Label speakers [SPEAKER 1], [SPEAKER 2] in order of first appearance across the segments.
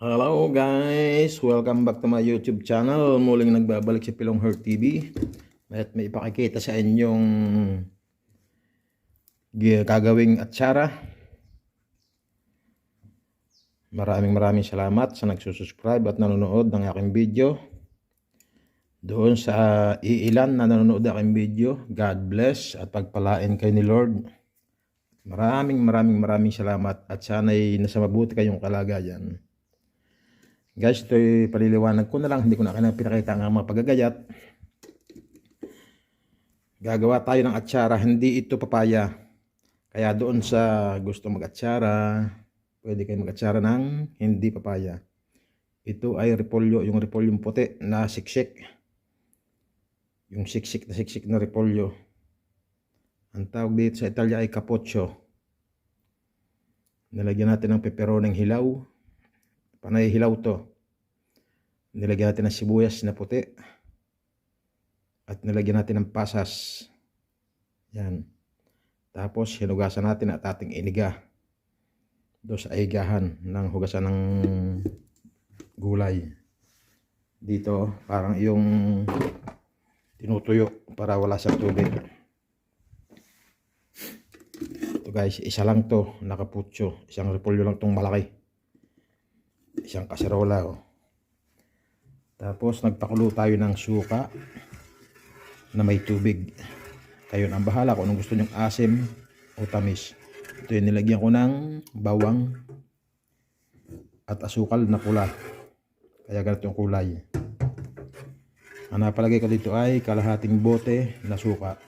[SPEAKER 1] Hello guys! Welcome back to my YouTube channel. Muling nagbabalik si Pilong Heart TV. At may ipakikita sa inyong gagawing atsara. Maraming maraming salamat sa nagsusubscribe at nanonood ng aking video. Doon sa iilan na nanonood ng aking video, God bless at pagpalain kayo ni Lord. Maraming maraming maraming salamat at sana'y nasa mabuti kayong kalagayan. Guys, ito'y paliliwanag ko na lang. Hindi ko na kailangan pinakita ang mga pagagayat. Gagawa tayo ng atsara. Hindi ito papaya. Kaya doon sa gusto mag-atsara, pwede kayo mag-atsara ng hindi papaya. Ito ay repolyo. Yung repolyo puti na siksik. Yung siksik na siksik na repolyo. Ang tawag dito sa Italia ay capoccio. Nilagyan natin ng peperoneng hilaw. Panay hilaw to. Nilagyan natin ng sibuyas na puti. At nilagyan natin ng pasas. Yan. Tapos hinugasan natin at ating iniga. Doon sa aigahan ng hugasan ng gulay. Dito parang yung tinutuyo para wala sa tubig. Ito guys, isa lang to, nakaputso. Isang repolyo lang tong malaki. Isang kaserola. Oh. Tapos nagpakulo tayo ng suka na may tubig. Kayo ang bahala kung anong gusto nyong asim o tamis. Ito yung nilagyan ko ng bawang at asukal na pula. Kaya ganito yung kulay. Ang napalagay ko dito ay kalahating bote na suka.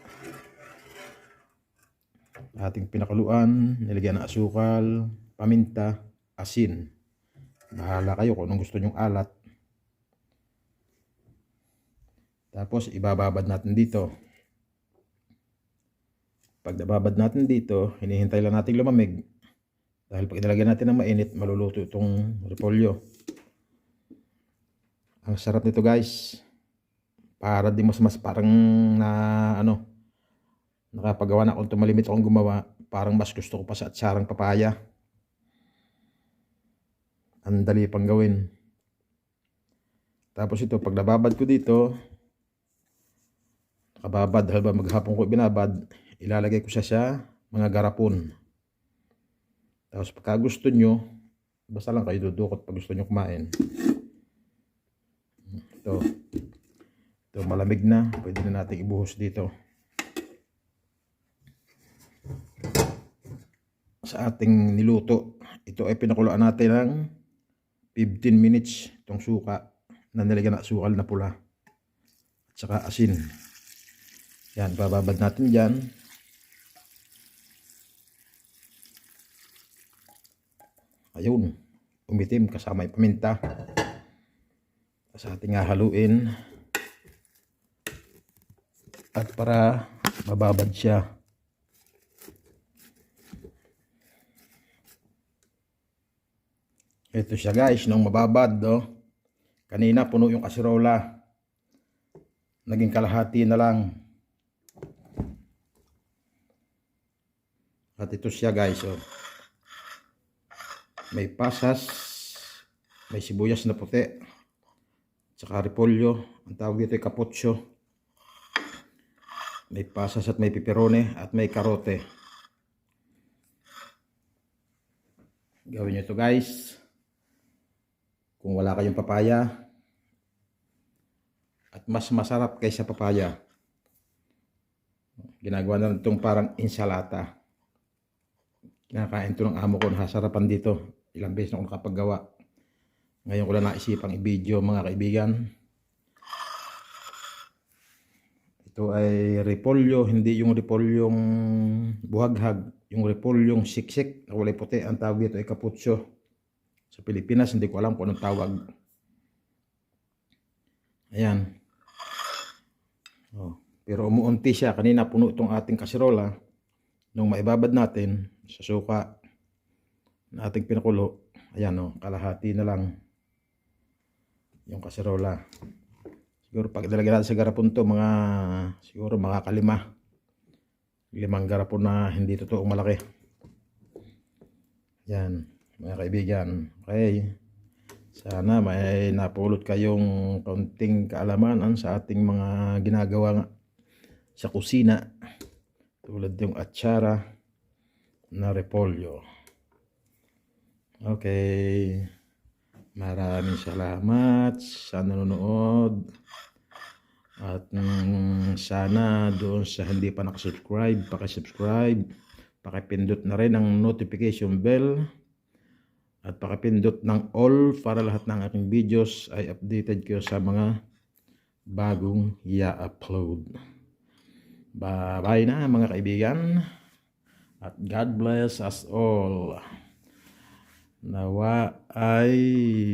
[SPEAKER 1] Ating pinakuluan, nilagyan ng asukal, paminta, asin. Bahala kayo kung anong gusto nyong alat. Tapos ibababad natin dito. Pag nababad natin dito, hinihintay lang natin lumamig. Dahil pag nilagyan natin ng mainit, maluluto itong repolyo. Ang sarap nito guys. Para di mas mas parang na ano, nakapagawa na akong tumalimit akong gumawa. Parang mas gusto ko pa sa atsarang papaya. Ang dali pang gawin. Tapos ito, pag nababad ko dito, nakababad, dahil ba maghapon ko binabad, ilalagay ko siya sa mga garapon. Tapos pagka gusto nyo, basta lang kayo dudukot pag gusto nyo kumain. Ito. Ito, malamig na. Pwede na natin ibuhos dito. Sa ating niluto, ito ay pinakulaan natin ng 15 minutes itong suka na nilagyan ng sukal na pula. At saka asin. Yan bababad natin dyan. Ayun umitim kasama yung paminta. Sa ating haluin at para mababad siya Ito siya guys, nung mababad, oh. Kanina puno yung kasirola. Naging kalahati na lang. At ito siya guys, oh. May pasas, may sibuyas na puti, tsaka repolyo, ang tawag dito ay capoccio. May pasas at may pepperoni at may karote. Gawin nyo ito guys. Kung wala kayong papaya. At mas masarap kaysa papaya. Ginagawa na itong parang insalata. Kinakain ito ng amo ko. Nasarapan dito. Ilang beses na ako nakapaggawa. Ngayon ko lang naisipang i-video mga kaibigan. Ito ay repolyo. Hindi yung repolyong buhaghag. Yung repolyong siksik. Na kulay puti. Ang tawag dito ay caputso. Sa Pilipinas, hindi ko alam kung anong tawag. Ayan. Oh, pero umuunti siya. Kanina puno itong ating kasirola. Nung maibabad natin sa suka na ating pinakulo, ayan o, oh, kalahati na lang yung kasirola. Siguro pag ilagay natin sa garapon to, mga, siguro makakalima. Limang garapon na hindi totoong malaki. Yan mga kaibigan. Okay. Sana may napulot kayong kaunting kaalaman sa ating mga ginagawa sa kusina. Tulad yung atsara na repolyo. Okay. Maraming salamat sa nanonood. At mm, sana doon sa hindi pa nakasubscribe, pakisubscribe. Pakipindot na rin ang notification bell. At pakipindot ng all para lahat ng aking videos ay updated kayo sa mga bagong i-upload. Bye-bye na mga kaibigan. At God bless us all. Nawa ay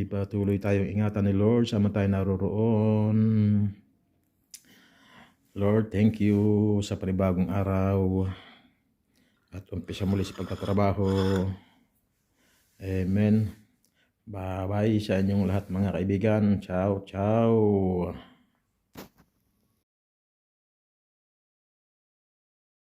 [SPEAKER 1] patuloy tayong ingatan ni Lord sa tayo naroroon. Lord, thank you sa panibagong araw. At umpisa muli sa pagtatrabaho. Amen. Bye-bye sa inyong lahat mga kaibigan. Ciao, ciao.